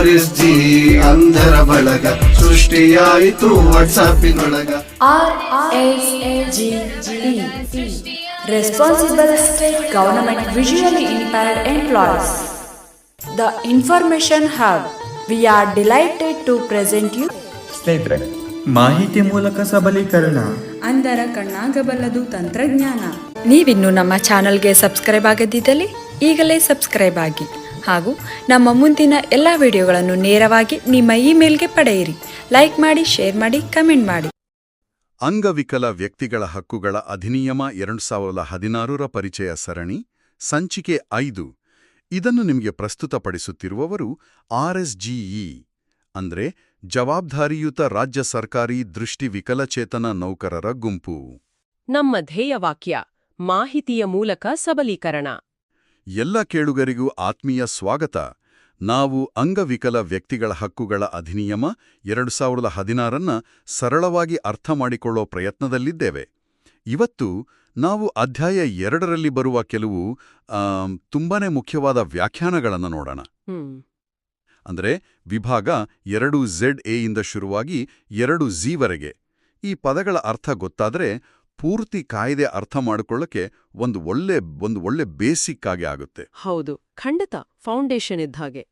RS ಅಂಧರ ಬಳಗ ಸೃಷ್ಟಿಯಾಯಿತು ವಾಟ್ಸಾಪಿನೊಳಗ R S G G responsible state government visually impaired employees the information hub we are delighted to present you ಸ್ನೇಹಿತರೆ ಮಾಹಿತಿ ಮೂಲಕ ಸಬಲೀಕರಣ. ಅಂದರ ಕಣ್ಣಾಗಬಲ್ಲದು ತಂತ್ರಜ್ಞಾನ. ನೀವಿನ್ನು ನಮ್ಮ ಚಾನೆಲ್ಗೆ ಸಬ್ಸ್ಕ್ರೈಬ್ ಆಗದಿದ್ದಲ್ಲಿ ಈಗಲೇ ಸಬ್ಸ್ಕ್ರೈಬ್ ಆಗಿ. ಹಾಗೂ ನಮ್ಮ ಮುಂದಿನ ಎಲ್ಲ ವಿಡಿಯೋಗಳನ್ನು ನೇರವಾಗಿ ನಿಮ್ಮ ಇಮೇಲ್ಗೆ ಪಡೆಯಿರಿ. ಲೈಕ್ ಮಾಡಿ ಶೇರ್ ಮಾಡಿ ಕಮೆಂಟ್ ಮಾಡಿ. ಅಂಗವಿಕಲ ವ್ಯಕ್ತಿಗಳ ಹಕ್ಕುಗಳ ಅಧಿನಿಯಮ ಎರಡು ಸಾವಿರದ ಹದಿನಾರರ ಪರಿಚಯ ಸರಣಿ ಸಂಚಿಕೆ ಐದು. ಇದನ್ನು ನಿಮಗೆ ಪ್ರಸ್ತುತಪಡಿಸುತ್ತಿರುವವರು ಆರ್ಎಸ್ಜಿಇ ಅಂದ್ರೆ ಜವಾಬ್ದಾರಿಯುತ ರಾಜ್ಯ ಸರ್ಕಾರಿ ದೃಷ್ಟಿ ವಿಕಲಚೇತನ ನೌಕರರ ಗುಂಪು. ನಮ್ಮ ಧ್ಯೇಯವಾಕ್ಯ ಮಾಹಿತಿಯ ಮೂಲಕ ಸಬಲೀಕರಣ. ಎಲ್ಲ ಕೇಳುಗರಿಗೂ ಆತ್ಮೀಯ ಸ್ವಾಗತ. ನಾವು ಅಂಗವಿಕಲ ವ್ಯಕ್ತಿಗಳ ಹಕ್ಕುಗಳ ಅಧಿನಿಯಮ ಎರಡು ಸಾವಿರದ ಹದಿನಾರನ್ನ ಸರಳವಾಗಿ ಅರ್ಥ ಮಾಡಿಕೊಳ್ಳೋ ಪ್ರಯತ್ನದಲ್ಲಿದ್ದೇವೆ. ಇವತ್ತು ನಾವು ಅಧ್ಯಾಯ ಎರಡರಲ್ಲಿ ಬರುವ ಕೆಲವು ತುಂಬಾನೇ ಮುಖ್ಯವಾದ ವ್ಯಾಖ್ಯಾನಗಳನ್ನು ನೋಡೋಣ. ಅಂದರೆ ವಿಭಾಗ ಎರಡು ಝೆಡ್ ಎಯಿಂದ ಶುರುವಾಗಿ ಎರಡು ಝೀವರೆಗೆ ಈ ಪದಗಳ ಅರ್ಥ ಗೊತ್ತಾದ್ರೆ ಪೂರ್ತಿ ಕಾಯ್ದೆ ಅರ್ಥ ಮಾಡಿಕೊಳ್ಳಕ್ಕೆ ಒಂದು ಒಳ್ಳೆ ಒಂದು ಒಳ್ಳೆ ಬೇಸಿಕ್ ಆಗಿ ಆಗುತ್ತೆ. ಹೌದು. ಖಂಡಿತ. ಫೌಂಡೇಶನ್ ಇದ್ದ ಹಾಗೆ.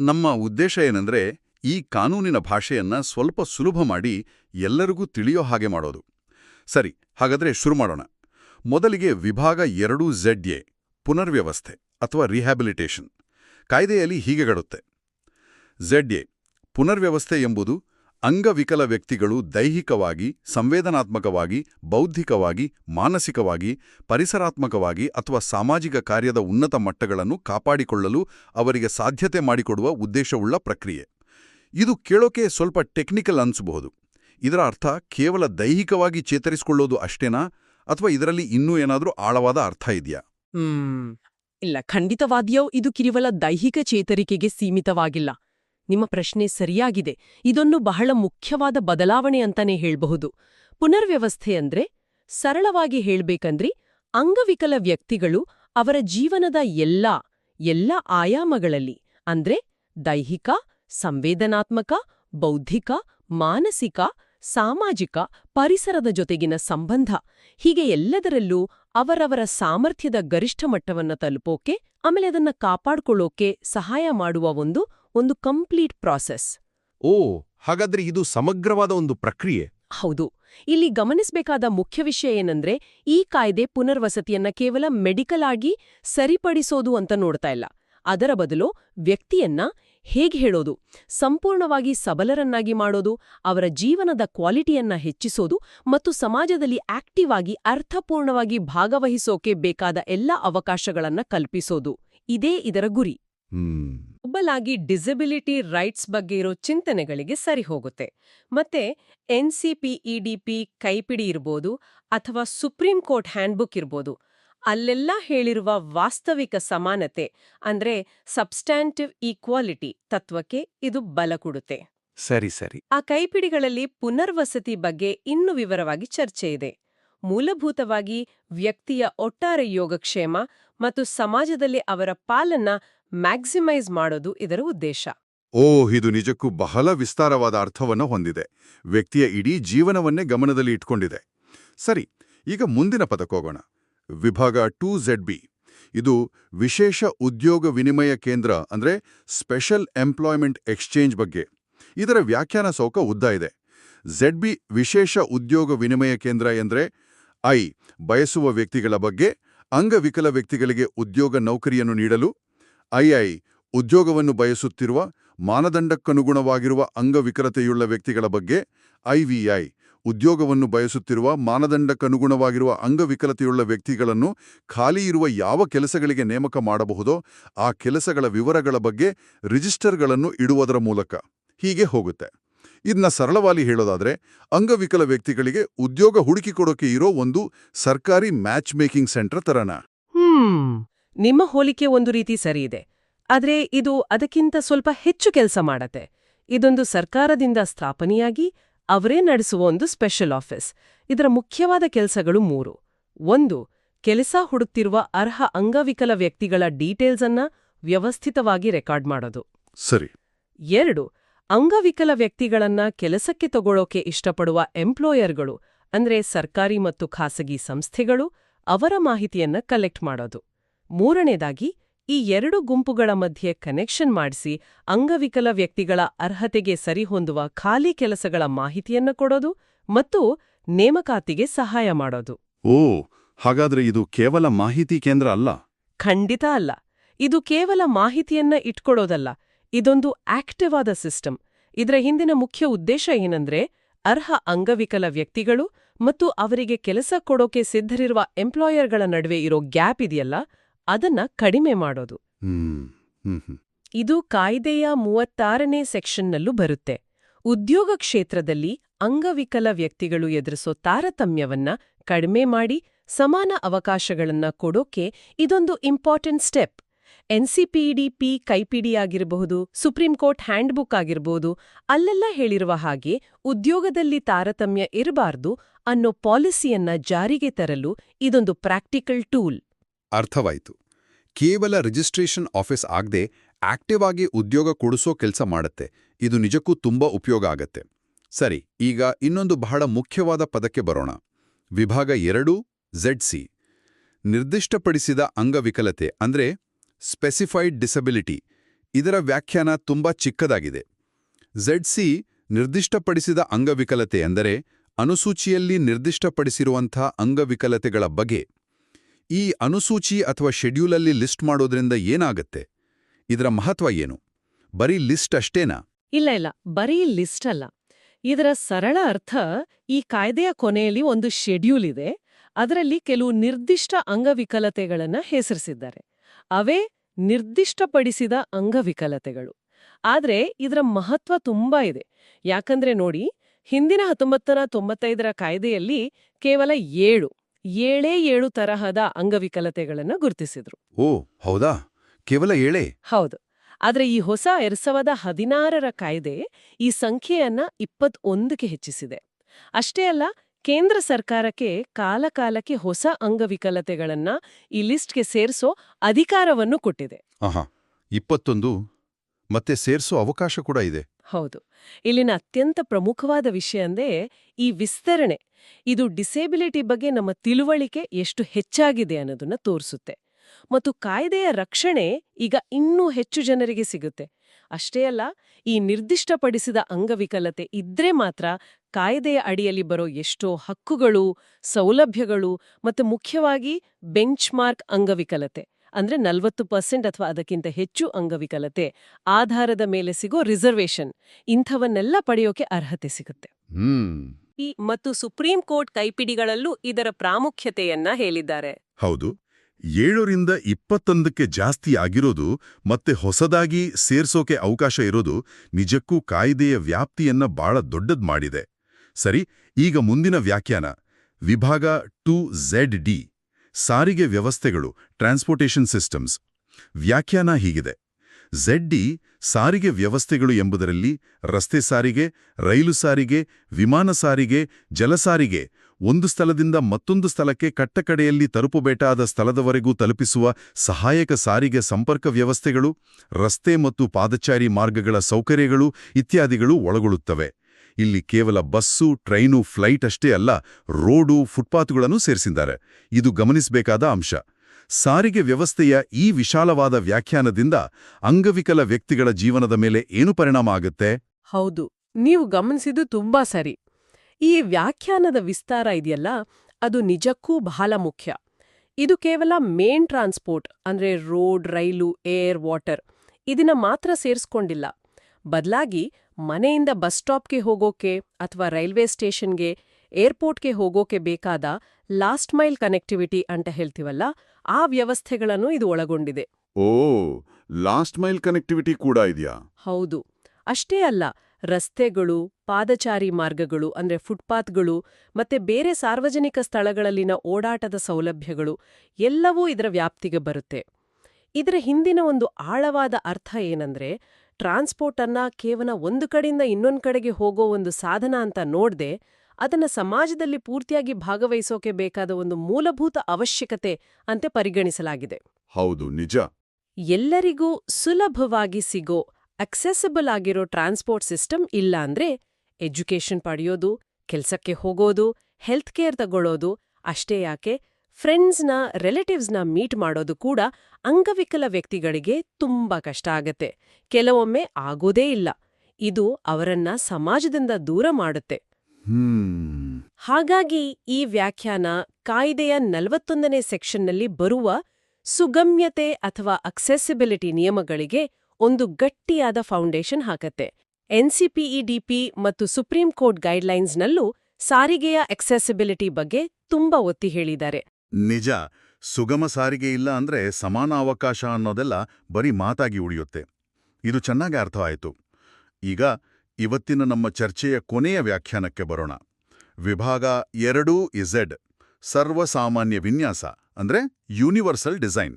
ನಮ್ಮ ಉದ್ದೇಶ ಏನಂದ್ರೆ ಈ ಕಾನೂನಿನ ಭಾಷೆಯನ್ನ ಸ್ವಲ್ಪ ಸುಲಭ ಮಾಡಿ ಎಲ್ಲರಿಗೂ ತಿಳಿಯೋ ಹಾಗೆ ಮಾಡೋದು. ಸರಿ ಹಾಗಾದ್ರೆ ಶುರು ಮಾಡೋಣ. ಮೊದಲಿಗೆ ವಿಭಾಗ ಎರಡು ಝೆಡ್ ಎ ಪುನರ್ವ್ಯವಸ್ಥೆ ಅಥವಾ ರಿಹ್ಯಾಬಿಲಿಟೇಷನ್. ಕಾಯ್ದೆಯಲ್ಲಿ ಹೀಗೆ ಗಡುತ್ತೆ. ಝೆಡ್ ಎ ಪುನರ್ವ್ಯವಸ್ಥೆ ಎಂಬುದು ಅಂಗವಿಕಲ ವ್ಯಕ್ತಿಗಳು ದೈಹಿಕವಾಗಿ, ಸಂವೇದನಾತ್ಮಕವಾಗಿ, ಬೌದ್ಧಿಕವಾಗಿ, ಮಾನಸಿಕವಾಗಿ, ಪರಿಸರಾತ್ಮಕವಾಗಿ ಅಥವಾ ಸಾಮಾಜಿಕ ಕಾರ್ಯದ ಉನ್ನತ ಮಟ್ಟಗಳನ್ನು ಕಾಪಾಡಿಕೊಳ್ಳಲು ಅವರಿಗೆ ಸಾಧ್ಯತೆ ಮಾಡಿಕೊಡುವ ಉದ್ದೇಶವುಳ್ಳ ಪ್ರಕ್ರಿಯೆ. ಇದು ಕೇಳೋಕೆ ಸ್ವಲ್ಪ ಟೆಕ್ನಿಕಲ್ ಅನಿಸಬಹುದು. ಇದರ ಅರ್ಥ ಕೇವಲ ದೈಹಿಕವಾಗಿ ಚೇತರಿಸಿಕೊಳ್ಳೋದು ಅಷ್ಟೇನಾ? ಅಥವಾ ಇದರಲ್ಲಿ ಇನ್ನೂ ಏನಾದರೂ ಆಳವಾದ ಅರ್ಥ ಇದೆಯಾ? ಇಲ್ಲ, ಖಂಡಿತವಾದಿಯೋ ಇದು ಕೇವಲ ದೈಹಿಕ ಚೇತರಿಕೆಗೆ ಸೀಮಿತವಾಗಿಲ್ಲ. ನಿಮ್ಮ ಪ್ರಶ್ನೆ ಸರಿಯಾಗಿದೆ. ಇದೊಂದು ಬಹಳ ಮುಖ್ಯವಾದ ಬದಲಾವಣೆ ಅಂತಾನೆ ಹೇಳ್ಬಹುದು. ಪುನರ್ವ್ಯವಸ್ಥೆ ಅಂದ್ರೆ ಸರಳವಾಗಿ ಹೇಳ್ಬೇಕಂದ್ರಿ ಅಂಗವಿಕಲ ವ್ಯಕ್ತಿಗಳು ಅವರ ಜೀವನದ ಎಲ್ಲಾ, ಎಲ್ಲ ಆಯಾಮಗಳಲ್ಲಿ, ಅಂದ್ರೆ ದೈಹಿಕ, ಸಂವೇದನಾತ್ಮಕ, ಬೌದ್ಧಿಕ, ಮಾನಸಿಕ, ಸಾಮಾಜಿಕ ಪರಿಸರದ ಜೊತೆಗಿನ ಸಂಬಂಧ, ಹೀಗೆ ಎಲ್ಲದರಲ್ಲೂ ಅವರವರ ಸಾಮರ್ಥ್ಯದ ಗರಿಷ್ಠ ಮಟ್ಟವನ್ನ ತಲುಪೋಕೆ, ಆಮೇಲೆ ಅದನ್ನ ಕಾಪಾಡ್ಕೊಳ್ಳೋಕೆ ಸಹಾಯ ಮಾಡುವ ಒಂದು ಒಂದು ಕಂಪ್ಲೀಟ್ ಪ್ರಾಸೆಸ್. ಓ ಹಾಗಾದ್ರೆ ಇದು ಸಮಗ್ರವಾದ ಒಂದು ಪ್ರಕ್ರಿಯೆ. ಹೌದು. ಇಲ್ಲಿ ಗಮನಿಸಬೇಕಾದ ಮುಖ್ಯ ವಿಷಯ ಏನಂದ್ರೆ ಈ ಕಾಯ್ದೆ ಪುನರ್ವಸತಿಯನ್ನ ಕೇವಲ ಮೆಡಿಕಲ್ ಆಗಿ ಸರಿಪಡಿಸೋದು ಅಂತ ನೋಡ್ತಾ ಇಲ್ಲ. ಅದರ ಬದಲು ವ್ಯಕ್ತಿಯನ್ನ ಹೇಗೆ ಹೇಳೋದು ಸಂಪೂರ್ಣವಾಗಿ ಸಬಲರನ್ನಾಗಿ ಮಾಡೋದು ಅವರ ಜೀವನದ ಕ್ವಾಲಿಟಿಯನ್ನ ಹೆಚ್ಚಿಸೋದು ಮತ್ತು ಸಮಾಜದಲ್ಲಿ ಆಕ್ಟಿವ್ ಆಗಿ ಅರ್ಥಪೂರ್ಣವಾಗಿ ಭಾಗವಹಿಸೋಕೆ ಬೇಕಾದ ಎಲ್ಲ ಅವಕಾಶಗಳನ್ನ ಕಲ್ಪಿಸೋದು. ಇದೇ ಇದರ ಗುರಿ. ಹ್ಮ್ ಡಿಸೆಬಿಲಿಟಿ ಡಿಸಬಿಲಿಟಿ ರೈಟ್ಸ್ ಬಗ್ಗೆ ಇರೋ ಚಿಂತನೆಗಳಿಗೆ ಸರಿ ಹೋಗುತ್ತೆ. ಮತ್ತೆ ಎನ್ ಸಿ ಪಿ ಇಡಿಪಿ ಕೈಪಿಡಿ ಇರ್ಬೋದು ಅಥವಾ ಸುಪ್ರೀಂ ಕೋರ್ಟ್ ಹ್ಯಾಂಡ್ಬುಕ್ ಇರ್ಬೋದು. ಅಲ್ಲೆಲ್ಲ ಹೇಳಿರುವ ವಾಸ್ತವಿಕ ಸಮಾನತೆ ಅಂದ್ರೆ ಸಬ್ಸ್ಟ್ಯಾಂಟಿವ್ ಈಕ್ವಾಲಿಟಿ ತತ್ವಕ್ಕೆ ಇದು ಬಲ ಕೊಡುತ್ತೆ. ಸರಿ ಸರಿ. ಆ ಕೈಪಿಡಿಗಳಲ್ಲಿ ಪುನರ್ವಸತಿ ಬಗ್ಗೆ ಇನ್ನೂ ವಿವರವಾಗಿ ಚರ್ಚೆ ಇದೆ. ಮೂಲಭೂತವಾಗಿ ವ್ಯಕ್ತಿಯ ಒಟ್ಟಾರೆ ಯೋಗಕ್ಷೇಮ ಮತ್ತು ಸಮಾಜದಲ್ಲಿ ಅವರ ಪಾಲನ್ನ ಮ್ಯಾಕ್ಸಿಮೈಸ್ ಮಾಡೋದು ಇದರ ಉದ್ದೇಶ. ಓ ಇದು ನಿಜಕ್ಕೂ ಬಹಳ ವಿಸ್ತಾರವಾದ ಅರ್ಥವನ್ನು ಹೊಂದಿದೆ. ವ್ಯಕ್ತಿಯ ಇಡೀ ಜೀವನವನ್ನೇ ಗಮನದಲ್ಲಿ ಇಟ್ಕೊಂಡಿದೆ. ಸರಿ, ಈಗ ಮುಂದಿನ ಪದಕ್ಕೋಗೋಣ ವಿಭಾಗ ಟೂ ಝೆಡ್ ಬಿ. ಇದು ವಿಶೇಷ ಉದ್ಯೋಗ ವಿನಿಮಯ ಕೇಂದ್ರ, ಅಂದ್ರೆ ಸ್ಪೆಷಲ್ ಎಂಪ್ಲಾಯ್ಮೆಂಟ್ ಎಕ್ಸ್ಚೇಂಜ್ ಬಗ್ಗೆ. ಇದರ ವ್ಯಾಖ್ಯಾನ ಸೌಕ ಉದ್ದ ಇದೆ. ಝೆಡ್ ಬಿ ವಿಶೇಷ ಉದ್ಯೋಗ ವಿನಿಮಯ ಕೇಂದ್ರ ಎಂದರೆ, ಐ, ಬಯಸುವ ವ್ಯಕ್ತಿಗಳ ಬಗ್ಗೆ, ಅಂಗವಿಕಲ ವ್ಯಕ್ತಿಗಳಿಗೆ ಉದ್ಯೋಗ ನೌಕರಿಯನ್ನು ನೀಡಲು ಐಐ ಉದ್ಯೋಗವನ್ನು ಬಯಸುತ್ತಿರುವ ಮಾನದಂಡಕ್ಕನುಗುಣವಾಗಿರುವ ಅಂಗವಿಕಲತೆಯುಳ್ಳ ವ್ಯಕ್ತಿಗಳ ಬಗ್ಗೆ ಐವಿಐ ಉದ್ಯೋಗವನ್ನು ಬಯಸುತ್ತಿರುವ ಮಾನದಂಡಕ್ಕನುಗುಣವಾಗಿರುವ ಅಂಗವಿಕಲತೆಯುಳ್ಳ ವ್ಯಕ್ತಿಗಳನ್ನು ಖಾಲಿ ಇರುವ ಯಾವ ಕೆಲಸಗಳಿಗೆ ನೇಮಕ ಮಾಡಬಹುದೋ ಆ ಕೆಲಸಗಳ ವಿವರಗಳ ಬಗ್ಗೆ ರಿಜಿಸ್ಟರ್ಗಳನ್ನು ಇಡುವುದರ ಮೂಲಕ ಹೀಗೆ ಹೋಗುತ್ತೆ. ಇದನ್ನ ಸರಳವಾಗಿ ಹೇಳೋದಾದ್ರೆ ಅಂಗವಿಕಲ ವ್ಯಕ್ತಿಗಳಿಗೆ ಉದ್ಯೋಗ ಹುಡುಕಿಕೊಡೋಕೆ ಇರೋ ಒಂದು ಸರ್ಕಾರಿ ಮ್ಯಾಚ್ ಮೇಕಿಂಗ್ ಸೆಂಟರ್ ತರನ. ನಿಮ್ಮ ಹೋಲಿಕೆ ಒಂದು ರೀತಿ ಸರಿಯಿದೆ ಆದರೆ ಇದು ಅದಕ್ಕಿಂತ ಸ್ವಲ್ಪ ಹೆಚ್ಚು ಕೆಲಸ ಮಾಡತ್ತೆ. ಇದೊಂದು ಸರ್ಕಾರದಿಂದ ಸ್ಥಾಪನೆಯಾಗಿ ಅವರೇ ನಡೆಸುವ ಒಂದು ಸ್ಪೆಷಲ್ ಆಫೀಸ್. ಇದರ ಮುಖ್ಯವಾದ ಕೆಲಸಗಳು ಮೂರು. ಒಂದು ಕೆಲಸ ಹುಡುಕ್ತಿರುವ ಅರ್ಹ ಅಂಗವಿಕಲ ವ್ಯಕ್ತಿಗಳ ಡೀಟೇಲ್ಸ್ ಅನ್ನ ವ್ಯವಸ್ಥಿತವಾಗಿ ರೆಕಾರ್ಡ್ ಮಾಡೋದು. ಸರಿ. ಎರಡು ಅಂಗವಿಕಲ ವ್ಯಕ್ತಿಗಳನ್ನ ಕೆಲಸಕ್ಕೆ ತಗೊಳ್ಳೋಕೆ ಇಷ್ಟಪಡುವ ಎಂಪ್ಲಾಯರ್ಗಳು ಅಂದ್ರೆ ಸರ್ಕಾರಿ ಮತ್ತು ಖಾಸಗಿ ಸಂಸ್ಥೆಗಳು ಅವರ ಮಾಹಿತಿಯನ್ನ ಕಲೆಕ್ಟ್ ಮಾಡೋದು. ಮೂರನೇದಾಗಿ ಈ ಎರಡು ಗುಂಪುಗಳ ಮಧ್ಯೆ ಕನೆಕ್ಷನ್ ಮಾಡಿಸಿ ಅಂಗವಿಕಲ ವ್ಯಕ್ತಿಗಳ ಅರ್ಹತೆಗೆ ಸರಿಹೊಂದುವ ಖಾಲಿ ಕೆಲಸಗಳ ಮಾಹಿತಿಯನ್ನು ಕೊಡೋದು ಮತ್ತು ನೇಮಕಾತಿಗೆ ಸಹಾಯ ಮಾಡೋದು. ಓ ಹಾಗಾದ್ರೆ ಇದು ಕೇವಲ ಮಾಹಿತಿ ಕೇಂದ್ರ ಅಲ್ಲ? ಖಂಡಿತ ಅಲ್ಲ. ಇದು ಕೇವಲ ಮಾಹಿತಿಯನ್ನ ಇಟ್ಕೊಡೋದಲ್ಲ. ಇದೊಂದು ಆಕ್ಟಿವ್ ಆದ ಸಿಸ್ಟಮ್. ಇದರ ಹಿಂದಿನ ಮುಖ್ಯ ಉದ್ದೇಶ ಏನಂದ್ರೆ ಅರ್ಹ ಅಂಗವಿಕಲ ವ್ಯಕ್ತಿಗಳು ಮತ್ತು ಅವರಿಗೆ ಕೆಲಸ ಕೊಡೋಕೆ ಸಿದ್ಧರಿರುವ ಎಂಪ್ಲಾಯರ್ಗಳ ನಡುವೆ ಇರೋ ಗ್ಯಾಪ್ ಇದೆಯಲ್ಲ ಅದನ್ನ ಕಡಿಮೆ ಮಾಡೋದು. ಇದು ಕಾಯ್ದೆಯ ಮೂವತ್ತಾರನೇ ಸೆಕ್ಷನ್ನಲ್ಲೂ ಬರುತ್ತೆ. ಉದ್ಯೋಗ ಕ್ಷೇತ್ರದಲ್ಲಿ ಅಂಗವಿಕಲ ವ್ಯಕ್ತಿಗಳು ಎದುರಿಸೋ ತಾರತಮ್ಯವನ್ನ ಕಡಿಮೆ ಮಾಡಿ ಸಮಾನ ಅವಕಾಶಗಳನ್ನ ಕೊಡೋಕೆ ಇದೊಂದು ಇಂಪಾರ್ಟೆಂಟ್ ಸ್ಟೆಪ್ ಎನ್ಸಿಪಿಡಿಪಿ ಕೈಪಿಡಿ ಆಗಿರಬಹುದು ಸುಪ್ರೀಂ ಕೋರ್ಟ್ ಹ್ಯಾಂಡ್ಬುಕ್ ಆಗಿರಬಹುದು ಅಲ್ಲೆಲ್ಲ ಹೇಳಿರುವ ಹಾಗೆ ಉದ್ಯೋಗದಲ್ಲಿ ತಾರತಮ್ಯ ಇರಬಾರ್ದು ಅನ್ನೋ ಪಾಲಿಸಿಯನ್ನ ಜಾರಿಗೆ ತರಲು ಇದೊಂದು ಪ್ರಾಕ್ಟಿಕಲ್ ಟೂಲ್. ಅರ್ಥವಾಯ್ತು. ಕೇವಲ ರಿಜಿಸ್ಟ್ರೇಷನ್ ಆಫೀಸ್ ಆಗದೆ ಆಕ್ಟಿವ್ ಆಗಿ ಉದ್ಯೋಗ ಕೊಡಿಸೋ ಕೆಲಸ ಮಾಡುತ್ತೆ. ಇದು ನಿಜಕ್ಕೂ ತುಂಬಾ ಉಪಯೋಗ ಆಗತ್ತೆ. ಸರಿ, ಈಗ ಇನ್ನೊಂದು ಬಹಳ ಮುಖ್ಯವಾದ ಪದಕ್ಕೆ ಬರೋಣ. ವಿಭಾಗ ಎರಡು ಝೆಡ್ ಸಿ ನಿರ್ದಿಷ್ಟಪಡಿಸಿದ ಅಂಗವಿಕಲತೆ, ಅಂದ್ರೆ ಸ್ಪೆಸಿಫೈಡ್ ಡಿಸಬಿಲಿಟಿ ಇದರ ವ್ಯಾಖ್ಯಾನ ತುಂಬಾ ಚಿಕ್ಕದಾಗಿದೆ. ಝೆಡ್ ಸಿ ನಿರ್ದಿಷ್ಟಪಡಿಸಿದ ಅಂಗವಿಕಲತೆ, ಅಂದರೆ ಅನುಸೂಚಿಯಲ್ಲಿ ನಿರ್ದಿಷ್ಟಪಡಿಸಿರುವಂಥ ಅಂಗವಿಕಲತೆಗಳ ಬಗೆ ಈ ಅನುಸೂಚಿ ಅಥವಾ ಶೆಡ್ಯೂಲಲ್ಲಿ ಲಿಸ್ಟ್ ಮಾಡೋದ್ರಿಂದ ಏನಾಗತ್ತೆ? ಇದರ ಮಹತ್ವ ಏನು? ಬರೀ ಲಿಸ್ಟ್ ಅಷ್ಟೇನಾ? ಇಲ್ಲ ಇಲ್ಲ. ಬರೀ ಲಿಸ್ಟ್ ಅಲ್ಲ. ಇದರ ಸರಳ ಅರ್ಥ ಈ ಕಾಯ್ದೆಯ ಕೊನೆಯಲ್ಲಿ ಒಂದು ಶೆಡ್ಯೂಲ್ ಇದೆ. ಅದರಲ್ಲಿ ಕೆಲವು ನಿರ್ದಿಷ್ಟ ಅಂಗವಿಕಲತೆಗಳನ್ನು ಹೆಸರಿಸಿದ್ದಾರೆ. ಅವೇ ನಿರ್ದಿಷ್ಟಪಡಿಸಿದ ಅಂಗವಿಕಲತೆಗಳು. ಆದ್ರೆ ಇದರ ಮಹತ್ವ ತುಂಬಾ ಇದೆ. ಯಾಕಂದ್ರೆ ನೋಡಿ, ಹಿಂದಿನ ಹತ್ತೊಂಬತ್ತರ ತೊಂಬತ್ತೈದರ ಕಾಯ್ದೆಯಲ್ಲಿ ಕೇವಲ ಏಳು ಏಳೇ ಏಳು ತರಹದ ಅಂಗವಿಕಲತೆಗಳನ್ನ ಗುರುತಿಸಿದ್ರು. ಓ ಹೌದಾ? ಕೇವಲ ಏಳೇ? ಹೌದು. ಆದರೆ ಈ ಹೊಸ ಎರಡ್ ಸಾವಿರದ ಹದಿನಾರರ ಕಾಯ್ದೆ ಈ ಸಂಖ್ಯೆಯನ್ನ ಇಪ್ಪತ್ತೊಂದಕ್ಕೆ ಹೆಚ್ಚಿಸಿದೆ. ಅಷ್ಟೇ ಅಲ್ಲ ಕೇಂದ್ರ ಸರ್ಕಾರಕ್ಕೆ ಕಾಲಕಾಲಕ್ಕೆ ಹೊಸ ಅಂಗವಿಕಲತೆಗಳನ್ನ ಈ ಲಿಸ್ಟ್ಗೆ ಸೇರಿಸೋ ಅಧಿಕಾರವನ್ನು ಕೊಟ್ಟಿದೆ. ಇಪ್ಪತ್ತೊಂದು? ಮತ್ತೆ ಸೇರಿಸೋ ಅವಕಾಶ ಕೂಡ ಇದೆ. ಹೌದು. ಇಲ್ಲಿನ ಅತ್ಯಂತ ಪ್ರಮುಖವಾದ ವಿಷಯ ಅಂದ್ರೆ ಈ ವಿಸ್ತರಣೆ, ಇದು ಡಿಸೇಬಿಲಿಟಿ ಬಗ್ಗೆ ನಮ್ಮ ತಿಳುವಳಿಕೆ ಎಷ್ಟು ಹೆಚ್ಚಾಗಿದೆ ಅನ್ನೋದನ್ನ ತೋರಿಸುತ್ತೆ. ಮತ್ತು ಕಾಯ್ದೆಯ ರಕ್ಷಣೆ ಈಗ ಇನ್ನೂ ಹೆಚ್ಚು ಜನರಿಗೆ ಸಿಗುತ್ತೆ. ಅಷ್ಟೇ ಅಲ್ಲ, ಈ ನಿರ್ದಿಷ್ಟಪಡಿಸಿದ ಅಂಗವಿಕಲತೆ ಇದ್ರೆ ಮಾತ್ರ ಕಾಯ್ದೆಯ ಅಡಿಯಲ್ಲಿ ಬರೋ ಎಷ್ಟೋ ಹಕ್ಕುಗಳು, ಸೌಲಭ್ಯಗಳು ಮತ್ತು ಮುಖ್ಯವಾಗಿ ಬೆಂಚ್ಮಾರ್ಕ್ ಅಂಗವಿಕಲತೆ, ಅಂದ್ರೆ ನಲವತ್ತು ಪರ್ಸೆಂಟ್ ಅಥವಾ ಅದಕ್ಕಿಂತ ಹೆಚ್ಚು ಅಂಗವಿಕಲತೆ ಆಧಾರದ ಮೇಲೆ ಸಿಗೋ ರಿಸರ್ವೇಷನ್ ಇಂಥವನ್ನೆಲ್ಲ ಪಡೆಯೋಕೆ ಅರ್ಹತೆ ಸಿಗುತ್ತೆ. ಮತ್ತು ಸುಪ್ರೀಂ ಕೋರ್ಟ್ ಕೈಪಿಡಿಗಳಲ್ಲೂ ಇದರ ಪ್ರಾಮುಖ್ಯತೆಯನ್ನ ಹೇಳಿದ್ದಾರೆ. ಹೌದು. ಏಳರಿಂದ ಇಪ್ಪತ್ತೊಂದಕ್ಕೆ ಜಾಸ್ತಿ ಆಗಿರೋದು ಮತ್ತೆ ಹೊಸದಾಗಿ ಸೇರ್ಸೋಕೆ ಅವಕಾಶ ಇರೋದು ನಿಜಕ್ಕೂ ಕಾಯ್ದೆಯ ವ್ಯಾಪ್ತಿಯನ್ನ ಬಹಳ ದೊಡ್ಡದ್ ಮಾಡಿದೆ. ಸರಿ, ಈಗ ಮುಂದಿನ ವ್ಯಾಖ್ಯಾನ. ವಿಭಾಗ ಟು ಝೆಡ್ ಡಿ. ಸಾರಿಗೆ ವ್ಯವಸ್ಥೆಗಳು, ಟ್ರಾನ್ಸ್ಪೋರ್ಟೇಷನ್ ಸಿಸ್ಟಮ್ಸ್. ವ್ಯಾಖ್ಯಾನ ಹೀಗಿದೆ. ಝೆಡ್ ಡಿ ಸಾರಿಗೆ ವ್ಯವಸ್ಥೆಗಳು ಎಂಬುದರಲ್ಲಿ ರಸ್ತೆ ಸಾರಿಗೆ, ರೈಲು ಸಾರಿಗೆ, ವಿಮಾನ ಸಾರಿಗೆ ಜಲಸಾರಿಗೆ ಒಂದು ಸ್ಥಳದಿಂದ ಮತ್ತೊಂದು ಸ್ಥಳಕ್ಕೆ ಕಟ್ಟಕಡೆಯಲ್ಲಿ ತಲುಪಬೇಕಾದ ಸ್ಥಳದವರೆಗೂ ತಲುಪಿಸುವ ಸಹಾಯಕ ಸಾರಿಗೆ ಸಂಪರ್ಕ ವ್ಯವಸ್ಥೆಗಳು, ರಸ್ತೆ ಮತ್ತು ಪಾದಚಾರಿ ಮಾರ್ಗಗಳ ಸೌಕರ್ಯಗಳು ಇತ್ಯಾದಿಗಳು ಒಳಗೊಳ್ಳುತ್ತವೆ. ಇಲ್ಲಿ ಕೇವಲ ಬಸ್ಸು, ಟ್ರೈನು, ಫ್ಲೈಟ್ ಅಷ್ಟೇ ಅಲ್ಲ, ರೋಡು, ಫುಟ್ಪಾತ್ಗಳನ್ನು ಸೇರಿಸಿದ್ದಾರೆ. ಇದು ಗಮನಿಸಬೇಕಾದ ಅಂಶ. ಸಾರಿಗೆ ವ್ಯವಸ್ಥೆಯ ಈ ವಿಶಾಲವಾದ ವ್ಯಾಖ್ಯಾನದಿಂದ ಅಂಗವಿಕಲ ವ್ಯಕ್ತಿಗಳ ಜೀವನದ ಮೇಲೆ ಏನು ಪರಿಣಾಮ ಆಗುತ್ತೆ? ಹೌದು, ನೀವು ಗಮನಿಸಿದ್ದು ತುಂಬಾ ಸರಿ. ಈ ವ್ಯಾಖ್ಯಾನದ ವಿಸ್ತಾರ ಇದೆಯಲ್ಲ, ಅದು ನಿಜಕ್ಕೂ ಬಹಳ ಮುಖ್ಯ. ಇದು ಕೇವಲ ಮೇನ್ ಟ್ರಾನ್ಸ್ಪೋರ್ಟ್, ಅಂದ್ರೆ ರೋಡ್, ರೈಲು, ಏರ್, ವಾಟರ್, ಇದನ್ನ ಮಾತ್ರ ಸೇರಿಸ್ಕೊಂಡಿಲ್ಲ. ಬದಲಾಗಿ ಮನೆಯಿಂದ ಬಸ್ ಸ್ಟಾಪ್ಗೆ ಹೋಗೋಕೆ ಅಥವಾ ರೈಲ್ವೆ ಸ್ಟೇಷನ್ಗೆ, ಏರ್ಪೋರ್ಟ್ಗೆ ಹೋಗೋಕೆ ಬೇಕಾದ ಲಾಸ್ಟ್ ಮೈಲ್ ಕನೆಕ್ಟಿವಿಟಿ ಅಂತ ಹೇಳ್ತೀವಲ್ಲ ಆ ವ್ಯವಸ್ಥೆಗಳನ್ನು ಇದು ಒಳಗೊಂಡಿದೆ. ಓ ಲಾಸ್ಟ್ ಮೈಲ್ ಕನೆಕ್ಟಿವಿಟಿ ಕೂಡ ಇದೆಯಾ? ಹೌದು. ಅಷ್ಟೇ ಅಲ್ಲ ರಸ್ತೆಗಳು ಪಾದಚಾರಿ ಮಾರ್ಗಗಳು ಅಂದ್ರೆ ಫುಟ್ಪಾತ್ಗಳು ಮತ್ತೆ ಬೇರೆ ಸಾರ್ವಜನಿಕ ಸ್ಥಳಗಳಲ್ಲಿನ ಓಡಾಟದ ಸೌಲಭ್ಯಗಳು ಎಲ್ಲವೂ ಇದರ ವ್ಯಾಪ್ತಿಗೆ ಬರುತ್ತೆ. ಇದರ ಹಿಂದಿನ ಒಂದು ಆಳವಾದ ಅರ್ಥ ಏನಂದ್ರೆ ಟ್ರಾನ್ಸ್ಪೋರ್ಟ್ ಅನ್ನ ಕೇವಲ ಒಂದು ಕಡೆಯಿಂದ ಇನ್ನೊಂದು ಕಡೆಗೆ ಹೋಗೋ ಒಂದು ಸಾಧನ ಅಂತ ನೋಡ್ದೆ ಅದನ್ನ ಸಮಾಜದಲ್ಲಿ ಪೂರ್ತಿಯಾಗಿ ಭಾಗವಹಿಸೋಕೆ ಬೇಕಾದ ಒಂದು ಮೂಲಭೂತ ಅವಶ್ಯಕತೆ ಅಂತೆ ಪರಿಗಣಿಸಲಾಗಿದೆ. ಹೌದು ನಿಜ. ಎಲ್ಲರಿಗೂ ಸುಲಭವಾಗಿ ಸಿಗೋ ಅಕ್ಸೆಸಬಲ್ ಆಗಿರೋ ಟ್ರಾನ್ಸ್ಪೋರ್ಟ್ ಸಿಸ್ಟಮ್ ಇಲ್ಲ ಅಂದ್ರೆ ಎಜುಕೇಷನ್ ಪಡೆಯೋದು ಕೆಲ್ಸಕ್ಕೆ ಹೋಗೋದು ಹೆಲ್ತ್ ಕೇರ್ ತಗೊಳ್ಳೋದು ಅಷ್ಟೇ ಯಾಕೆ ಫ್ರೆಂಡ್ಸ್ನ ರಿಲೇಟಿವ್ಸ್ನ ಮೀಟ್ ಮಾಡೋದು ಕೂಡ ಅಂಗವಿಕಲ ವ್ಯಕ್ತಿಗಳಿಗೆ ತುಂಬಾ ಕಷ್ಟ ಆಗತ್ತೆ. ಕೆಲವೊಮ್ಮೆ ಆಗೋದೇ ಇಲ್ಲ. ಇದು ಅವರನ್ನ ಸಮಾಜದಿಂದ ದೂರ ಮಾಡುತ್ತೆ. ಹಾಗಾಗಿ ಈ ವ್ಯಾಖ್ಯಾನ ಕಾಯ್ದೆಯ ನಲವತ್ತೊಂದನೇ ಸೆಕ್ಷನ್ನಲ್ಲಿ ಬರುವ ಸುಗಮ್ಯತೆ ಅಥವಾ ಅಕ್ಸೆಸಿಬಿಲಿಟಿ ನಿಯಮಗಳಿಗೆ ಒಂದು ಗಟ್ಟಿಯಾದ ಫೌಂಡೇಶನ್ ಹಾಕತ್ತೆ. ಎನ್ಸಿಪಿಇಡಿಪಿ ಮತ್ತು ಸುಪ್ರೀಂ ಕೋರ್ಟ್ ಗೈಡ್ಲೈನ್ಸ್ನಲ್ಲೂ ಸಾರಿಗೆಯ ಅಕ್ಸೆಸಿಬಿಲಿಟಿ ಬಗ್ಗೆ ತುಂಬಾ ಒತ್ತಿ ಹೇಳಿದ್ದಾರೆ. ನಿಜ, ಸುಗಮ ಸಾರಿಗೆ ಇಲ್ಲ ಅಂದ್ರೆ ಸಮಾನ ಅವಕಾಶ ಅನ್ನೋದೆಲ್ಲ ಬರೀ ಮಾತಾಗಿ ಉಳಿಯುತ್ತೆ. ಇದು ಚೆನ್ನಾಗಿ ಅರ್ಥವಾಯಿತು. ಈಗ ಇವತ್ತಿನ ನಮ್ಮ ಚರ್ಚೆಯ ಕೊನೆಯ ವ್ಯಾಖ್ಯಾನಕ್ಕೆ ಬರೋಣ. ವಿಭಾಗ ಎರಡೂ ಇಝೆಡ್ ಸರ್ವಸಾಮಾನ್ಯ ವಿನ್ಯಾಸ, ಅಂದ್ರೆ ಯೂನಿವರ್ಸಲ್ ಡಿಸೈನ್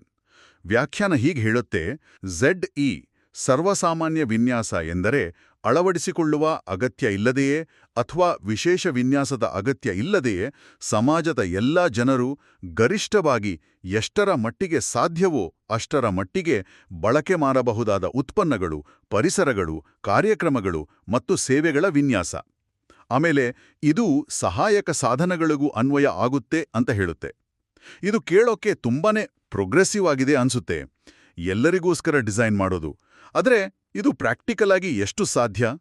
ವ್ಯಾಖ್ಯಾನ ಹೀಗೆ ಹೇಳುತ್ತೆ ಝೆಡ್ ಇ ಸರ್ವಸಾಮಾನ್ಯ ವಿನ್ಯಾಸ ಎಂದರೆ ಅಳವಡಿಸಿಕೊಳ್ಳುವ ಅಗತ್ಯ ಇಲ್ಲದೆಯೇ ಅಥವಾ ವಿಶೇಷ ವಿನ್ಯಾಸದ ಅಗತ್ಯ ಇಲ್ಲದೆಯೇ ಸಮಾಜದ ಎಲ್ಲಾ ಜನರು ಗರಿಷ್ಠವಾಗಿ ಎಷ್ಟರ ಮಟ್ಟಿಗೆ ಸಾಧ್ಯವೋ ಅಷ್ಟರ ಮಟ್ಟಿಗೆ ಬಳಕೆ ಮಾಡಬಹುದಾದ ಉತ್ಪನ್ನಗಳು, ಪರಿಸರಗಳು, ಕಾರ್ಯಕ್ರಮಗಳು ಮತ್ತು ಸೇವೆಗಳ ವಿನ್ಯಾಸ. ಆಮೇಲೆ ಇದು ಸಹಾಯಕ ಸಾಧನಗಳಿಗೂ ಅನ್ವಯ ಆಗುತ್ತೆ ಅಂತ ಹೇಳುತ್ತೆ. ಇದು ಕೇಳೋಕೆ ತುಂಬಾನೇ ಪ್ರೋಗ್ರೆಸಿವ್ ಆಗಿದೆ ಅನ್ಸುತ್ತೆ. ಎಲ್ಲರಿಗೋಸ್ಕರ ಡಿಸೈನ್ ಮಾಡೋದು. ಆದರೆ ಇದು ಪ್ರಾಕ್ಟಿಕಲ್ ಆಗಿ ಎಷ್ಟು ಸಾಧ್ಯ?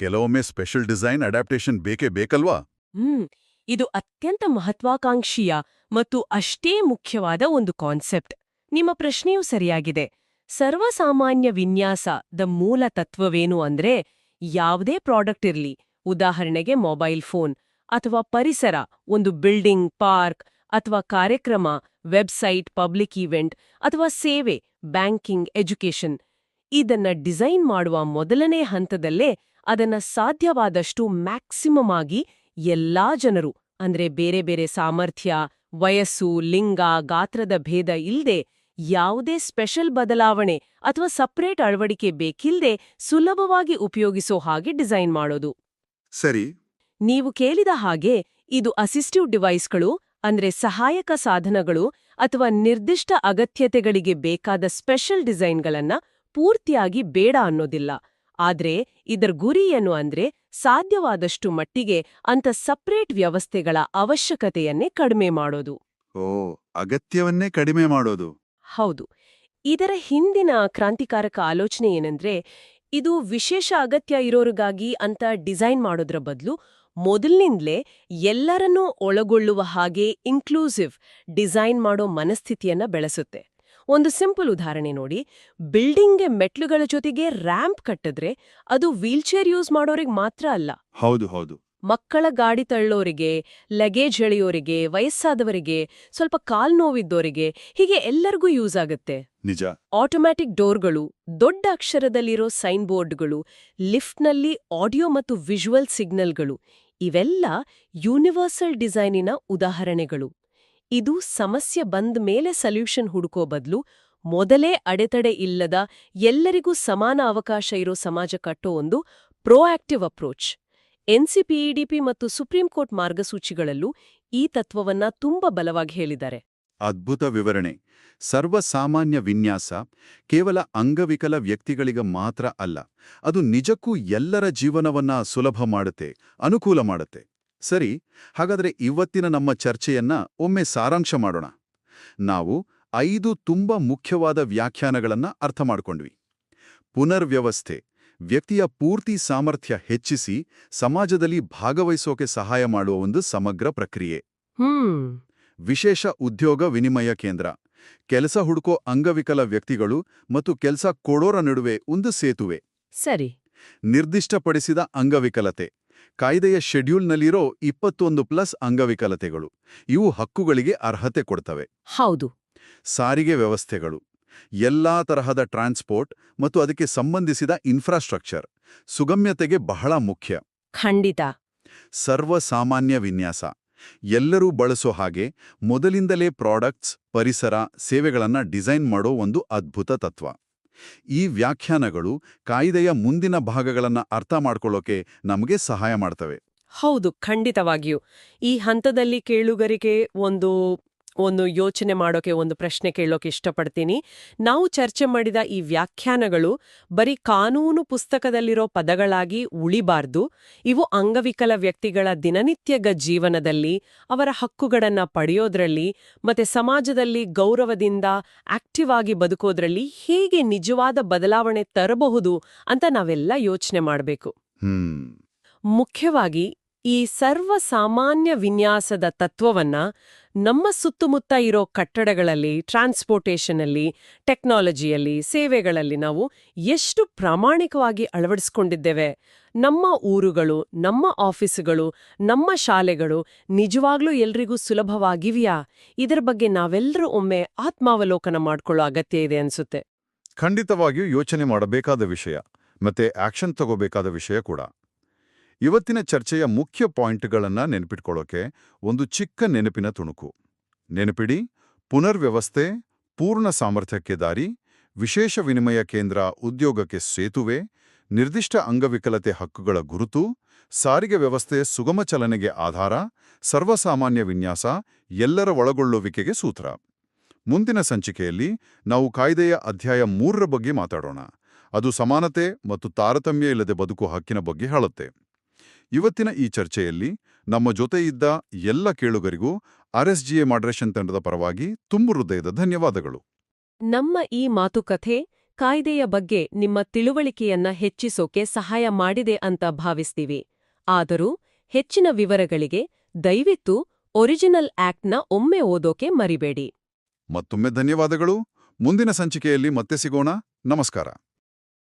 ಕೆಲವೊಮ್ಮೆ ಸ್ಪೆಷಲ್ ಡಿಸೈನ್ ಅಡಾಪ್ಟೇಷನ್ ಬೇಕೇ ಬೇಕಲ್ವಾ? ಹ್ಮ್, ಇದು ಅತ್ಯಂತ ಮಹತ್ವಾಕಾಂಕ್ಷೀಯ ಮತ್ತು ಅಷ್ಟೇ ಮುಖ್ಯವಾದ ಒಂದು ಕಾನ್ಸೆಪ್ಟ್. ನಿಮ್ಮ ಪ್ರಶ್ನೆಯೂ ಸರಿಯಾಗಿದೆ. ಸರ್ವಸಾಮಾನ್ಯ ವಿನ್ಯಾಸ ದ ಮೂಲ ತತ್ವವೇನು ಅಂದ್ರೆ ಯಾವುದೇ ಪ್ರಾಡಕ್ಟ್ ಇರಲಿ. ಉದಾಹರಣೆಗೆ ಮೊಬೈಲ್ ಫೋನ್ ಅಥವಾ ಪರಿಸರ, ಒಂದು ಬಿಲ್ಡಿಂಗ್, ಪಾರ್ಕ್ ಅಥವಾ ಕಾರ್ಯಕ್ರಮ, ವೆಬ್ಸೈಟ್, ಪಬ್ಲಿಕ್ ಈವೆಂಟ್ ಅಥವಾ ಸೇವೆ, ಬ್ಯಾಂಕಿಂಗ್, ಎಜುಕೇಷನ್. ಇದನ್ನ ಡಿಸೈನ್ ಮಾಡುವ ಮೊದಲನೇ ಹಂತದಲ್ಲೇ ಅದನ್ನ ಸಾಧ್ಯವಾದಷ್ಟು ಮ್ಯಾಕ್ಸಿಮಮ್ ಆಗಿ ಎಲ್ಲಾ ಜನರು ಅಂದ್ರೆ ಬೇರೆ ಬೇರೆ ಸಾಮರ್ಥ್ಯ ವಯಸ್ಸು ಲಿಂಗ ಗಾತ್ರದ ಭೇದ ಇಲ್ದೆ ಯಾವುದೇ ಸ್ಪೆಷಲ್ ಬದಲಾವಣೆ ಅಥವಾ ಸಪ್ರೇಟ್ ಅಳವಡಿಕೆ ಬೇಕಿಲ್ದೆ ಸುಲಭವಾಗಿ ಉಪಯೋಗಿಸೋ ಹಾಗೆ ಡಿಸೈನ್ ಮಾಡೋದು. ಸರಿ. ನೀವು ಕೇಳಿದ ಹಾಗೆ ಇದು ಅಸಿಸ್ಟಿವ್ ಡಿವೈಸ್ಗಳು ಅಂದ್ರೆ ಸಹಾಯಕ ಸಾಧನಗಳು ಅಥವಾ ನಿರ್ದಿಷ್ಟ ಅಗತ್ಯತೆಗಳಿಗೆ ಬೇಕಾದ ಸ್ಪೆಷಲ್ ಡಿಸೈನ್ಗಳನ್ನ ಪೂರ್ತಿಯಾಗಿ ಬೇಡ ಅನ್ನೋದಿಲ್ಲ. ಆದ್ರೆ ಇದರ ಗುರಿ ಏನು ಅಂದ್ರೆ ಸಾಧ್ಯವಾದಷ್ಟು ಮಟ್ಟಿಗೆ ಅಂತ ಸಪ್ರೇಟ್ ವ್ಯವಸ್ಥೆಗಳ ಅವಶ್ಯಕತೆಯನ್ನೇ ಕಡಿಮೆ ಮಾಡೋದು. ಓ ಅಗತ್ಯವನ್ನೇ ಕಡಿಮೆ ಮಾಡೋದು. ಹೌದು. ಇದರ ಹಿಂದಿನ ಕ್ರಾಂತಿಕಾರಕ ಆಲೋಚನೆ ಏನಂದ್ರೆ ಇದು ವಿಶೇಷ ಅಗತ್ಯ ಇರೋರಿಗಾಗಿ ಅಂತ ಡಿಸೈನ್ ಮಾಡೋದ್ರ ಬದಲು ಮೊದಲಿನಿಂದಲೇ ಎಲ್ಲರನ್ನೂ ಒಳಗೊಳ್ಳುವ ಹಾಗೆ ಇನ್ಕ್ಲೂಸಿವ್ ಡಿಸೈನ್ ಮಾಡೋ ಮನಸ್ಥಿತಿಯನ್ನ ಬೆಳೆಸುತ್ತೆ. ಒಂದು ಸಿಂಪಲ್ ಉದಾಹರಣೆ ನೋಡಿ. ಬಿಲ್ಡಿಂಗ್ಗೆ ಮೆಟ್ಲುಗಳ ಜೊತೆಗೆ ರ್ಯಾಂಪ್ ಕಟ್ಟಿದ್ರೆ ಅದು ವೀಲ್ಚೇರ್ ಯೂಸ್ ಮಾಡೋರಿಗೆ ಮಾತ್ರ ಅಲ್ಲ. ಹೌದು ಹೌದು. ಮಕ್ಕಳ ಗಾಡಿ ತಳ್ಳೋರಿಗೆ ಲಗೇಜ್ ಎಳೆಯೋರಿಗೆ ವಯಸ್ಸಾದವರಿಗೆ ಸ್ವಲ್ಪ ಕಾಲ್ ನೋವಿದ್ದೋರಿಗೆ ಹೀಗೆ ಎಲ್ಲರಿಗೂ ಯೂಸ್ ಆಗುತ್ತೆ. ನಿಜ. ಆಟೋಮ್ಯಾಟಿಕ್ ಡೋರ್ಗಳು ದೊಡ್ಡ ಅಕ್ಷರದಲ್ಲಿರೋ ಸೈನ್ ಬೋರ್ಡ್ಗಳು ಲಿಫ್ಟ್ನಲ್ಲಿ ಆಡಿಯೋ ಮತ್ತು ವಿಜುವಲ್ ಸಿಗ್ನಲ್ಗಳು ಇವೆಲ್ಲ ಯೂನಿವರ್ಸಲ್ ಡಿಸೈನಿನ ಉದಾಹರಣೆಗಳು. ಇದು ಸಮಸ್ಯೆ ಬಂದ ಮೇಲೆ ಸಲ್ಯೂಷನ್ ಹುಡುಕೋ ಬದಲು ಮೊದಲೇ ಅಡೆತಡೆ ಇಲ್ಲದ ಎಲ್ಲರಿಗೂ ಸಮಾನ ಅವಕಾಶ ಇರೋ ಸಮಾಜ ಕಟ್ಟೋ ಒಂದು ಪ್ರೋಆಕ್ಟಿವ್ ಅಪ್ರೋಚ್. ಎನ್ಸಿಪಿಇಡಿಪಿ ಮತ್ತು ಸುಪ್ರೀಂ ಕೋರ್ಟ್ ಮಾರ್ಗಸೂಚಿಗಳಲ್ಲೂ ಈ ತತ್ವವನ್ನ ತುಂಬಾ ಬಲವಾಗಿ ಹೇಳಿದ್ದಾರೆ. ಅದ್ಭುತ ವಿವರಣೆ. ಸರ್ವಸಾಮಾನ್ಯ ವಿನ್ಯಾಸ ಕೇವಲ ಅಂಗವಿಕಲ ವ್ಯಕ್ತಿಗಳಿಗೆ ಮಾತ್ರ ಅಲ್ಲ, ಅದು ನಿಜಕ್ಕೂ ಎಲ್ಲರ ಜೀವನವನ್ನ ಸುಲಭ ಮಾಡುತ್ತೆ, ಅನುಕೂಲ ಮಾಡುತ್ತೆ. ಸರಿ ಹಾಗಾದ್ರೆ ಇವತ್ತಿನ ನಮ್ಮ ಚರ್ಚೆಯನ್ನ ಒಮ್ಮೆ ಸಾರಾಂಶ ಮಾಡೋಣ. ನಾವು ಐದು ತುಂಬಾ ಮುಖ್ಯವಾದ ವ್ಯಾಖ್ಯಾನಗಳನ್ನ ಅರ್ಥ ಮಾಡಿಕೊಂಡ್ವಿ. ಪುನರ್ವ್ಯವಸ್ಥೆ ವ್ಯಕ್ತಿಯ ಪೂರ್ತಿ ಸಾಮರ್ಥ್ಯ ಹೆಚ್ಚಿಸಿ ಸಮಾಜದಲ್ಲಿ ಭಾಗವಹಿಸೋಕೆ ಸಹಾಯ ಮಾಡುವ ಒಂದು ಸಮಗ್ರ ಪ್ರಕ್ರಿಯೆ. ವಿಶೇಷ ಉದ್ಯೋಗ ವಿನಿಮಯ ಕೇಂದ್ರ ಕೆಲಸ ಹುಡುಕೋ ಅಂಗವಿಕಲ ವ್ಯಕ್ತಿಗಳು ಮತ್ತು ಕೆಲಸ ಕೊಡೋರ ನಡುವೆ ಒಂದು ಸೇತುವೆ. ಸರಿ. ನಿರ್ದಿಷ್ಟಪಡಿಸಿದ ಅಂಗವಿಕಲತೆ. ಕಾಯ್ದೆಯ ಶೆಡ್ಯೂಲ್ನಲ್ಲಿರೋ ಇಪ್ಪತ್ತೊಂದು ಪ್ಲಸ್ ಅಂಗವಿಕಲತೆಗಳು. ಇವು ಹಕ್ಕುಗಳಿಗೆ ಅರ್ಹತೆ ಕೊಡ್ತವೆ. ಹೌದು. ಸಾರಿಗೆ ವ್ಯವಸ್ಥೆಗಳು. ಎಲ್ಲಾ ತರಹದ ಟ್ರಾನ್ಸ್ಪೋರ್ಟ್ ಮತ್ತು ಅದಕ್ಕೆ ಸಂಬಂಧಿಸಿದ ಇನ್ಫ್ರಾಸ್ಟ್ರಕ್ಚರ್. ಸುಗಮ್ಯತೆಗೆ ಬಹಳ ಮುಖ್ಯ. ಖಂಡಿತ. ಸರ್ವಸಾಮಾನ್ಯ ವಿನ್ಯಾಸ. ಎಲ್ಲರೂ ಬಳಸೋ ಹಾಗೆ ಮೊದಲಿಂದಲೇ ಪ್ರಾಡಕ್ಟ್ಸ್ ಪರಿಸರ ಸೇವೆಗಳನ್ನು ಡಿಸೈನ್ ಮಾಡೋ ಒಂದು ಅದ್ಭುತ ತತ್ವ. ಈ ವ್ಯಾಖ್ಯಾನಗಳು ಕಾಯಿದೆಯ ಮುಂದಿನ ಭಾಗಗಳನ್ನು ಅರ್ಥ ಮಾಡ್ಕೊಳ್ಳೋಕೆ ನಮಗೆ ಸಹಾಯ ಮಾಡ್ತವೆ. ಹೌದು, ಖಂಡಿತವಾಗಿಯೂ. ಈ ಹಂತದಲ್ಲಿ ಕೇಳುಗರಿಗೆ ಒಂದು ಒಂದು ಯೋಚನೆ ಮಾಡೋಕೆ ಒಂದು ಪ್ರಶ್ನೆ ಕೇಳೋಕೆ ಇಷ್ಟಪಡ್ತೀನಿ. ನಾವು ಚರ್ಚೆ ಮಾಡಿದ ಈ ವ್ಯಾಖ್ಯಾನಗಳು ಬರೀ ಕಾನೂನು ಪುಸ್ತಕದಲ್ಲಿರೋ ಪದಗಳಾಗಿ ಉಳಿಬಾರ್ದು. ಇವು ಅಂಗವಿಕಲ ವ್ಯಕ್ತಿಗಳ ದಿನನಿತ್ಯಗ ಜೀವನದಲ್ಲಿ ಅವರ ಹಕ್ಕುಗಳನ್ನ ಪಡೆಯೋದ್ರಲ್ಲಿ ಮತ್ತೆ ಸಮಾಜದಲ್ಲಿ ಗೌರವದಿಂದ ಆಕ್ಟಿವ್ ಆಗಿ ಬದುಕೋದ್ರಲ್ಲಿ ಹೇಗೆ ನಿಜವಾದ ಬದಲಾವಣೆ ತರಬಹುದು ಅಂತ ನಾವೆಲ್ಲ ಯೋಚನೆ ಮಾಡಬೇಕು. ಮುಖ್ಯವಾಗಿ ಈ ಸರ್ವಸಾಮಾನ್ಯ ವಿನ್ಯಾಸದ ತತ್ವವನ್ನ ನಮ್ಮ ಸುತ್ತಮುತ್ತ ಇರೋ ಕಟ್ಟಡಗಳಲ್ಲಿ ಟ್ರಾನ್ಸ್ಪೋರ್ಟೇಷನಲ್ಲಿ ಟೆಕ್ನಾಲಜಿಯಲ್ಲಿ, ಸೇವೆಗಳಲ್ಲಿ ನಾವು ಎಷ್ಟು ಪ್ರಾಮಾಣಿಕವಾಗಿ ಅಳವಡಿಸ್ಕೊಂಡಿದ್ದೇವೆ. ನಮ್ಮ ಊರುಗಳು, ನಮ್ಮ ಆಫೀಸುಗಳು, ನಮ್ಮ ಶಾಲೆಗಳು ನಿಜವಾಗ್ಲೂ ಎಲ್ರಿಗೂ ಸುಲಭವಾಗಿವೆಯಾ? ಇದರ ಬಗ್ಗೆ ನಾವೆಲ್ಲರೂ ಒಮ್ಮೆ ಆತ್ಮಾವಲೋಕನ ಮಾಡಿಕೊಳ್ಳೋ ಅಗತ್ಯ ಇದೆ ಅನ್ಸುತ್ತೆ. ಖಂಡಿತವಾಗಿಯೂ ಯೋಚನೆ ಮಾಡಬೇಕಾದ ವಿಷಯ, ಮತ್ತೆ ಆಕ್ಷನ್ ತಗೋಬೇಕಾದ ವಿಷಯ ಕೂಡ. ಇವತ್ತಿನ ಚರ್ಚೆಯ ಮುಖ್ಯ ಪಾಯಿಂಟ್ಗಳನ್ನ ನೆನಪಿಟ್ಕೊಳ್ಳೋಕೆ ಒಂದು ಚಿಕ್ಕ ನೆನಪಿನ ತುಣುಕು. ನೆನಪಿಡಿ, ಪುನರ್ವ್ಯವಸ್ಥೆ, ಪೂರ್ಣ ಸಾಮರ್ಥ್ಯಕ್ಕೆ ದಾರಿ, ವಿಶೇಷ ವಿನಿಮಯ ಕೇಂದ್ರ ಉದ್ಯೋಗಕ್ಕೆ ಸೇತುವೆ, ನಿರ್ದಿಷ್ಟ ಅಂಗವಿಕಲತೆ ಹಕ್ಕುಗಳ ಗುರುತು, ಸಾರಿಗೆ ವ್ಯವಸ್ಥೆ ಸುಗಮ ಚಲನೆಗೆ ಆಧಾರ, ಸರ್ವಸಾಮಾನ್ಯ ವಿನ್ಯಾಸ, ಎಲ್ಲರ ಒಳಗೊಳ್ಳುವಿಕೆಗೆ ಸೂತ್ರ. ಮುಂದಿನ ಸಂಚಿಕೆಯಲ್ಲಿ ನಾವು ಕಾಯ್ದೆಯ ಅಧ್ಯಾಯ ಮೂರರ ಬಗ್ಗೆ ಮಾತಾಡೋಣ. ಅದು ಸಮಾನತೆ ಮತ್ತು ತಾರತಮ್ಯ ಇಲ್ಲದೆ ಬದುಕು ಹಕ್ಕಿನ ಬಗ್ಗೆ ಹೇಳುತ್ತೆ. ಇವತ್ತಿನ ಈ ಚರ್ಚೆಯಲ್ಲಿ ನಮ್ಮ ಜೊತೆ ಇದ್ದ ಎಲ್ಲ ಕೇಳುಗರಿಗೂ ಆರ್ಎಸ್ಜಿಎ ಮಾಡ್ರೇಷನ್ ತಂಡದ ಪರವಾಗಿ ತುಂಬು ಹೃದಯದ ಧನ್ಯವಾದಗಳು. ನಮ್ಮ ಈ ಮಾತುಕತೆ ಕಾಯ್ದೆಯ ಬಗ್ಗೆ ನಿಮ್ಮ ತಿಳುವಳಿಕೆಯನ್ನ ಹೆಚ್ಚಿಸೋಕೆ ಸಹಾಯ ಮಾಡಿದೆ ಅಂತ ಭಾವಿಸ್ತೀವಿ. ಆದರೂ ಹೆಚ್ಚಿನ ವಿವರಗಳಿಗೆ ದಯವಿತ್ತು ಒರಿಜಿನಲ್ ಆಕ್ಟ್ನ ಒಮ್ಮೆ ಓದೋಕೆ ಮರಿಬೇಡಿ. ಮತ್ತೊಮ್ಮೆ ಧನ್ಯವಾದಗಳು. ಮುಂದಿನ ಸಂಚಿಕೆಯಲ್ಲಿ ಮತ್ತೆ ಸಿಗೋಣ. ನಮಸ್ಕಾರ.